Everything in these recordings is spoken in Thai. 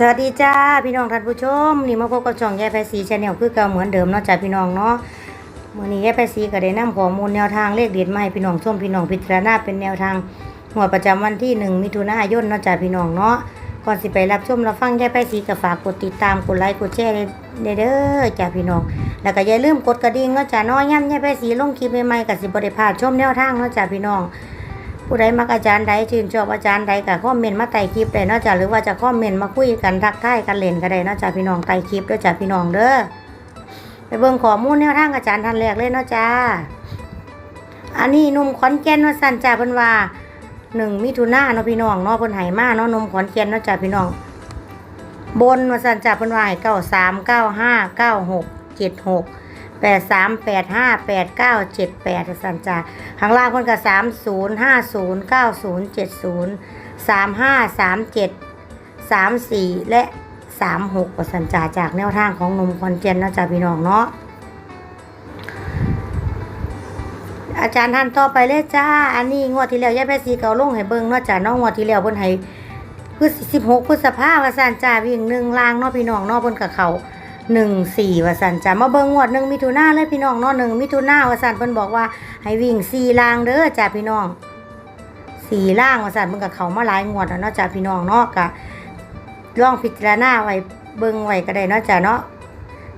สวัสดีจ้าพี่น้องท่านผู้ชม นี่มาพบกับช่องยายไพศรีชาแนลคือเก่าเหมือนเดิมเนาะจ้าพี่น้องเนาะมื้อนี้ยายไพศรีก็ได้นำข้อมูลแนวทางเลขเด็ดมาให้พี่น้องชมพี่น้องพิจารณาเป็นแนวทางหัวประจำวันที่1มิถุนายนเนาะจ้าพี่น้องเนาะก่อนสิไปรับชมรับฟังยายไพศรีก็ฝากกดติดตามกดไลค์กดแชร์ได้เด้อจ้าพี่น้อง แล้วก็อย่าลืมกดกระดิ่งเนาะจ้านาะย่ำยายไพศรีลงคลิปใหม่ๆก็สิบ่ได้พาชมแนวทางเนาะจ้าพี่น้อง ผู้ใดมักอาจารย์ใดชื่นชอบอาจารย์ใดก็คอมเมนต์มาใต้คลิปได้นาะจ้ะหรือว่าจะคอมเมนต์มาคุยกันทักทายกันเล่นก็ได้นาะจ้ะพี่น้องใต้คลิปด้อจ้ะพี่น้องเด้อไปเบิ่งข้อมูลแนวทางอาจารย์ท่านแรกเลยเนาะจ้า อันนี้นุ่มขอนแก่นว่าสั่นจ้าเพิ่นว่าหนึ่งมิถุนาเนาะพี่น้องเนาะเพิ่นให้มาเนาะนุ่มขอนแก่นเนาะจ้ะพี่น้อง บนว่าสั่นจ้าเพิ่นว่าให้เก้าสามเก้าห้าเก้าหกเจ็ดหก แปดสามแปดห้าแปดเก้าเจ็ดแปดสันจ้าข้างล่างเพิ่นก็สามศูนย์ห้าศูนย์เก้าศูนย์เจ็ดศูนย์สามห้าสามเจ็ดสามสี่และสามหกสันจ้าจากแนวทางของหนุ่มคอนเจนเนะจ้าพี่น้องเนาะอาจารย์ท่านต่อไปเลยจ้า อันนี้งวดที่แล้วยายแพสีเกาลงให้เบิ่งเนาะจ้าน้องงวดที่แล้วเพิ่นให้คือสิบหกพฤษภาว่าสันจ้าวิ่งหนึ่งลางเนาะพี่น้องเนาะเพิ่นกับเขา หนึ่งสี่วสันจะมาเบิ่งงวดหนึ่งมิถุนาเลยพี่น้องเนาะหนึ่งมิถุนาวสันเพิ่นบอกว่าให้วิ่งสี่ลางเด้อจ้าพี่น้องสี่ล่างวสันเพิ่นกับเขามาหลายงวดแล้วเนาะจ้าพี่น้องเนาะกะลองพิจารณาไว้เบิ่งไว้ก็ได้เนาะจ้าเนาะ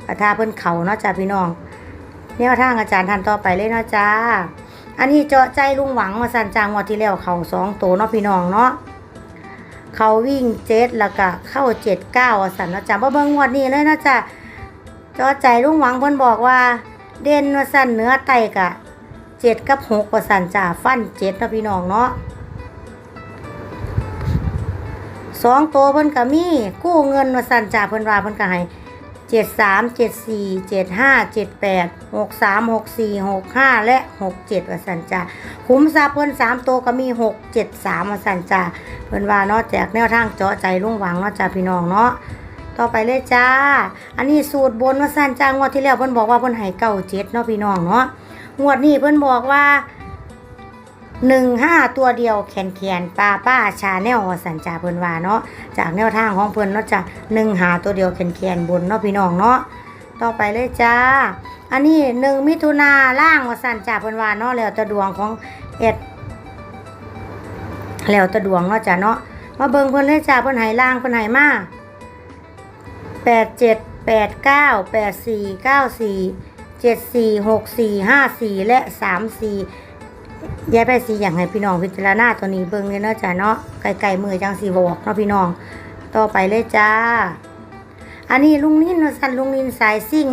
กะถ้าเพิ่นเขาเนาะจ้าพี่น้องแนวทางอาจารย์ท่านต่อไปเลยเนาะจ้าอันนี้เจาะใจลุงหวังวสันจางวดที่แล้วเขาสองโตเนาะพี่น้องเนาะเขาวิ่งเจ็ดแล้วก็เข้าเจ็ดเก้าสันนะจ๊ะมาเบิ่งงวดนี้เลยนะจ๊ะ จอใจลุงหวังเพิ่นบอกว่า เด่นว่าสันเนื้อไตกะเจ็ดกับหกว่าสันจ้าฟันเจ็ดนะพี่น้องเนาะสองตัวเพิ่นก็มีกู้เงินว่าสันจ้าเพิ่นว่าเพิ่นก็ให้เจ็ดสามเจ็ดสี่เจ็ดห้าเจ็ดแปดหกสามหกสี่หกห้าและหกเจ็ดว่าสันจ้าคุ้มทรัพย์เพิ่นสามตัวก็มีหกเจ็ดสามว่าสันจ้าเพิ่นว่าเนาะแจกแนวทางเจาะใจลุงหวังเนาะจ้าพี่น้องเนาะ ต่อไปเลยจ้า อันนี้สูตรบนว่าสั้นจ้างวดที่แล้วเพิ่นบอกว่าเพิ่นให้เก้าเจ็ดเนาะพี่น้องเนาะ งวดนี้เพิ่นบอกว่าหนึ่งห้าตัวเดียวแขนแขนป้าป้าชาแนลสันจาเพิ่นว่าเนาะจากแนวทางของเพิ่นเนาะจ้าหนึ่งหาตัวเดียวแขนแขนบนเนาะพี่น้องเนาะต่อไปเลยจ้า อันนี้หนึ่งมิถุนาล่างว่าสันจ้าเพิ่นว่าเนาะแล้วแต่ดวงของเอ็ดแล้วแตะดวงเนาะจ้ะเนาะมาเบิ่งเพิ่นเลยจ้าเพิ่นให้ล่างเพิ่นให้มา แปดเจ็ดแปดเก้าแปดสี่เก้าสี่เจ็ดสี่หกสี่ห้าสี่และสามสี่ยายไปสีอย่างให้พี่น้องพิจารณาตัวนี้เบิ่งเลยเนาะจ้ะเนาะไกลๆมือจังสีบอกเนาะพี่น้อง ต่อไปเลยจ้า อันนี้ลุงนินเนาะสันลุงนินสายซิ่ง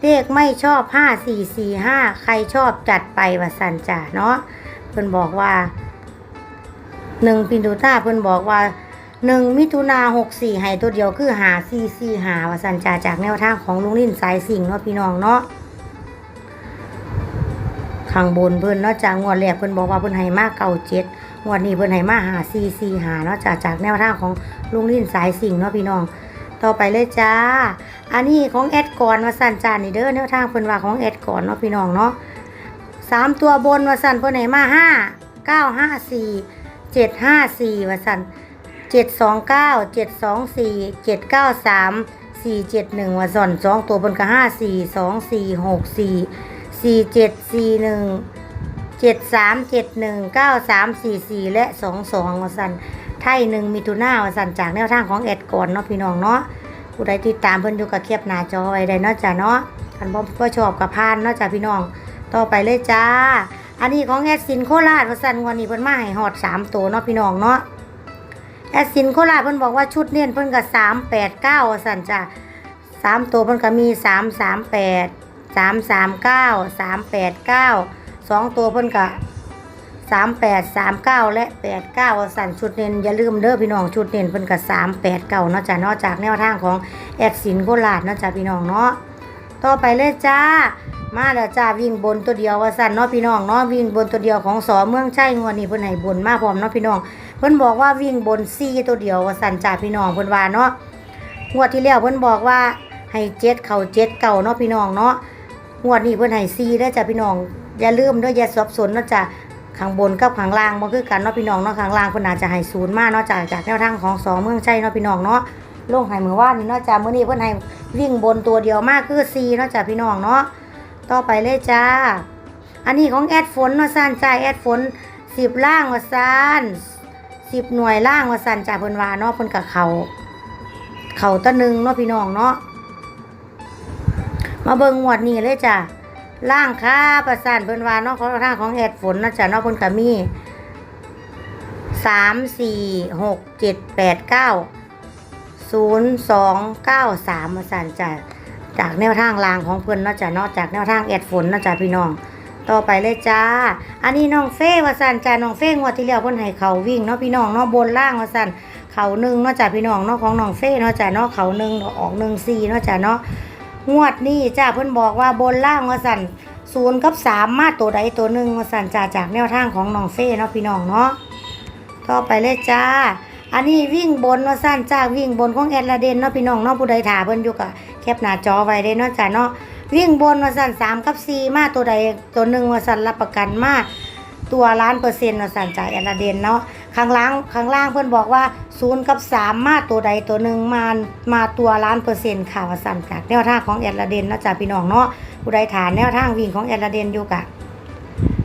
เลขไม่ชอบห้าสี่สี่ห้าใครชอบจัดไปว่าสันจ้ะเนาะเพิ่นบอกว่าหนึ่งปินตูต้าเพิ่นบอกว่า หนึ่งมิถุนาหกสี่ให้ตัวเดียวคือหาสี่สี่หาว่าสันจาจากแนวทางของลุงลิ่นสายสิงเนาะพี่น้องเนาะข้างบนเพิ่นเนาะจากงวดแรกเพิ่นบอกว่าเพิ่นให้มาเก้าเจ็ดงวดนี้เพิ่นให้มาหาสี่สี่หาเนาะจากจากแนวทางของลุงลิ่นสายสิงเนาะพี่น้อง ต่อไปเลยจ้า อันนี้ของแอดก่อนว่าสันจานี่เด้อแนวทางเพิ่นว่าของแอดก่อนเนาะพี่น้องเนาะสามตัวบนว่าสันเพิ่นให้มาห้าเก้าห้าสี่เจ็ดห้าสี่วสัน เจ็ดสองเก้าเจ็ดสองสี่เจ็ดเก้าสามสี่เจ็ดหนึ่งวสันสองตัวบนกับห้าสี่สองสี่หกสี่สี่เจ็ดสี่หนึ่งเจ็ดสามเจ็ดหนึ่งเก้าสามสี่สี่และสองสองวสันไทยหนึ่งมิถุนาวสันจากแนวทางของแอดก่อนเนาะพี่น้องเนาะผู้ใดติดตามเพิ่นอยู่กับเคียบหน้าจอไว้ได้เนาะจ้ะเนาะคันบ่บ่ชอบกับพานเนาะจ้ะพี่น้องต่อไปเลยจ้า อันนี้ของแอดซินโคราชว่าสันวันนี้เพิ่นมาให้ฮอดสามตัวเนาะพี่น้องเนาะ แอดซินโคราชเพิ่นบอกว่าชุดเน้นเพิ่นก็สามแปดเก้าสันจ้ะสามตัวเพิ่นก็มีสามสามแปดสามสามเก้าสามแปดเก้าสองตัวเพิ่นก็สามแปดสามเก้าและแปดเก้าสันชุดเน้นอย่าลืมเด้อพี่น้องชุดเน้นเพิ่นก็สามแปดเก้าเนาะจ้ะเนอกจากแนวทางของแอดซินโคราชเนาะจ้ะพี่น้องเนาะต่อไปเลยจ้ามาแล้วจ้าวิ่งบนตัวเดียวว่าสั่นเนาะพี่น้องเนาะวิ่งบนตัวเดียวของสอเมืองใช่งวดนี้เพิ่นให้บนมาพร้อมเนาะพี่น้อง พิ่นบอกว่าวิ่งบนซี่ตัวเดียวว่าสั่นจ้าพี่น้องเพิ่นว่าเนาะงวดที่แล้วเพิ่นบอกว่าให้เจ็ดเข่าเจ็ดเก่าเนาะพี่น้องเนาะงวดนี้เพิ่นให้ซี่เด้จ้าพี่น้องอย่าลืมเด้ออย่าสับสนเนาะจ้าข้างบนกับข้างล่างบ่คือกันเนาะพี่น้องเนาะข้างล่างเพิ่นอาจจะให้ศูนย์มากเนาะจากจากแนวทางของสองเมืองใช่เนาะพี่น้องเนาะลงให้มือว่านนี่เนาะจ้ามื้อนี้เพิ่นให้วิ่งบนตัวเดียวมากคือ4เนาะจ้าพี่น้องเนาะต่อไปเลยจ้าอันนี้ของแอดฝนเนาะซ่านจ่ายแอดฝน10ล่างว่าซ่าน 10หน่วยล่างว่าซ่นจ้าเพิ่นว่าเนาะเพิ่นกับเขาเขาตะหนึงเนาะพี่น้องเนาะมาเบิ่งงวดนี้เลยจ้าล่างค่าประสานเพิ่นว่าเนาะของทางของแอดฝนเนาะจ้าเนาะเพิ่นก็มีสามสี่หกเจ็ดแปดเก้าศูนย์สองเก้าสามมาสันจากจากแนวทางรางของเพื่นเนอกจากนอกจากแนวทางแอดฝนเนอกจากพี่น้อง ต่อไปเลยจ้า อันนี้น้องเฟ้ว่าสันจ้าน้องเฟ้งวดที่แล้วเพิ่นให้เขาวิ่งเนาะพี่น้องเนาะบนล่างวาสันเขาหนึ่งเนาะจาพี่น้องเนาะของน้องเฟ้เนาะจาเนาะเขาหนึ่งออกหนึ่งสี่เนาะจาเนาะงวดนี้จ้าเพิ่นบอกว่าบนล่างวาสันศูนย์กับสามมาตัวใดตัวหนึ่งวาสันจ้าจากแนวทางของน้องเฟ้เนาะพี่น้องเนาะต่อไปเลยจ้า อันนี้วิ่งบนเนาะสั้นจ้าวิ่งบนของแอดลาเดนเนาะพี่น้องเนาะผู้ใดถ่าเพิ่นอยู่กะแคปหน้าจอไว้ได้เนาะจ้าเนาะ วิ่งบนว่าสันสามกับสี่มาตัวใดตัวหนึ่งว่าสันรับประกันมาตัวล้านเปอร์เซ็นต์ว่าสันจ้าแอดลาเดนเนาะข้างล่างข้างล่างเพิ่อนบอกว่าศูนย์กับสามมาตัวใดตัวหนึ่งมามาตัวล้านเปอร์เซ็นต์ค่ะว่าสันจากแนวทางของแอดลาเดนเนาะจ้าพี่น้องเนาะผู้ใดถ่าแนวทางวิ่งของแอดลาเดนอยู่กะ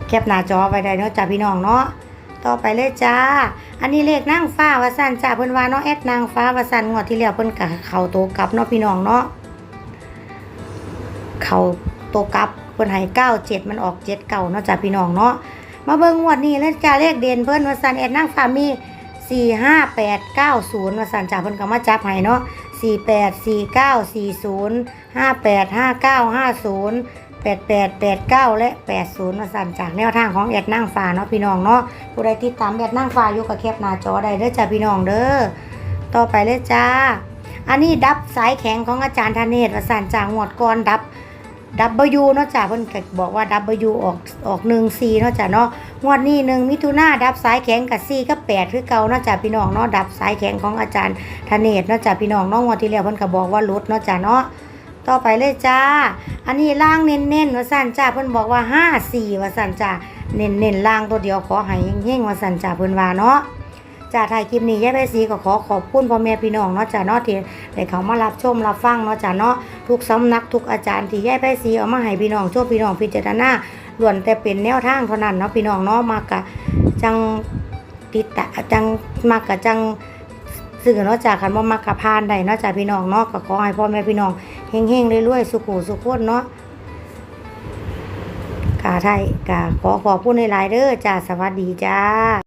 แคปหน้าจอไว้ได้เนาะจ้าพี่น้องเนาะต่อไปเลยจ้า อันนี้เลขนางฟ้าวาสันจ้าเพิ่นว่าเนาะแอดนางฟ้าวาสันงวดที่แล้วเพิ่นกะเขาโตกลับเนาะพี่น้องเนาะ เข้าโตกลับเพิ่นให้เก้าเจ็ดมันออกเจ็ดเก่าเนาะจ้าพี่น้องเนาะมาเบิ่งงวดนี้เลยจ้าเลขเด่นเพิ่นวาสันแอดนางฟามีสี่ห้าแปดเก้าศูนย์วาสันจ้าเพิ่นก็มาจับให้เนาะสี่แปดสี่เก้าสี่ศูนย์ห้าแปดห้าเก้าห้าศูนย์แปดแปดแปดเก้าและแปดศูนย์มาสั่นจากแนวทางของแอดนั่งฟ้าเนาะพี่น้องเนาะผู้ใดติดตามแอดนั่งฟ้าอยู่กับแคปหน้าจอได้เด้อจ้าพี่น้องเด้อต่อไปเลยจ้า อันนี้ดับสายแข็งของอาจารย์ธเนศวสันจากงวดก่อนดับ ดับเบิลยูเนาะจ้าเพิ่นก็บอกว่าดับเบิลยูออกออกหนึ่งซีเนาะจ้าเนาะงวดนี้หนึ่งมิถุนาดับสายแข็งกับซีกับแปดคือเก่าเนาะจ้าพี่น้องเนาะดับสายแข็งของอาจารย์ธเนศเนาะจ้าพี่น้องเนาะงวดที่แล้วเพิ่นก็บอกว่าลดเนาะจ้าเนาะต่อไปเลยจ้า อันนี้ล่างเน้นๆว่าสั่นจ้าเพิ่นบอกว่าห้าสี่ว่าสั่นจ้าเน้นเน้นๆล่างตัวเดียวขอให้เฮงๆว่าสั่นจ้าเพิ่นว่าเนาะ จ้าถ่ายคลิปนี้ยายไปสีก็ขอขอบคุณพ่อแม่พี่น้องเนาะจ้าเนาะที่ได้เขามารับชมรับฟังเนาะจ้าเนาะทุกสำนักทุกอาจารย์ที่ยายไปสีเอามาให้พี่น้องโชว์พี่น้องพิจารณาล้วนแต่เป็นแนวทางเท่านั้นเนาะพี่น้องเนาะมากะจังติดตะจังมากะจังสื่อเนาะจากคันบ่มักกะพานได้เนาะจากพี่น้องเนาะก็ขอให้พ่อแม่พี่น้องเฮงๆรวยๆสุขุสุขคนเนาะกาไทยกาขอขอบคุณในหลายๆเด้อจ้าสวัสดีจ้า